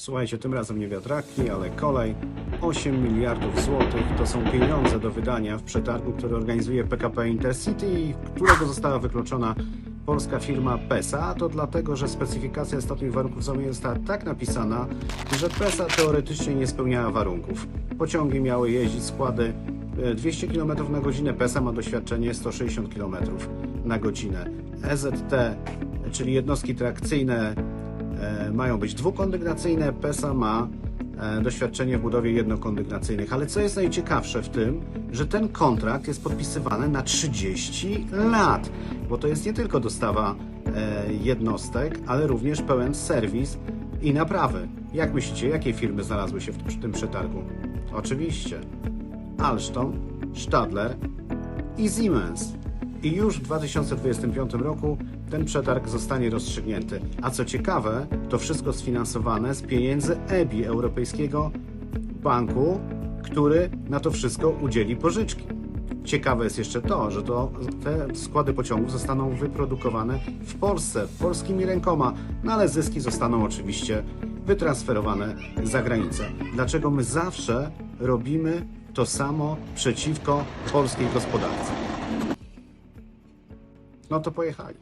Słuchajcie, tym razem nie wiatraki, ale kolej. 8 miliardów złotych to są pieniądze do wydania w przetargu, który organizuje PKP Intercity którego została wykluczona polska firma PESA. A to dlatego, że specyfikacja ostatnich warunków zamówienia została tak napisana, że PESA teoretycznie nie spełniała warunków. Pociągi miały jeździć składy e, 200 km na godzinę, PESA ma doświadczenie 160 km na godzinę. EZT, czyli jednostki trakcyjne, e, mają być dwukondygnacyjne, PESA ma e, doświadczenie w budowie jednokondygnacyjnych. Ale co jest najciekawsze w tym, że ten kontrakt jest podpisywany na 30 lat, bo to jest nie tylko dostawa e, jednostek, ale również pełen serwis i naprawy. Jak myślicie, jakie firmy znalazły się w tym przetargu? Oczywiście Alstom, Stadler i Siemens. I już w 2025 roku ten przetarg zostanie rozstrzygnięty. A co ciekawe, to wszystko sfinansowane z pieniędzy EBI, Europejskiego Banku, który na to wszystko udzieli pożyczki. Ciekawe jest jeszcze to, że to, te składy pociągów zostaną wyprodukowane w Polsce, polskimi rękoma, no ale zyski zostaną oczywiście wytransferowane za granicę. Dlaczego my zawsze robimy to samo przeciwko polskiej gospodarce? não te to pojechali.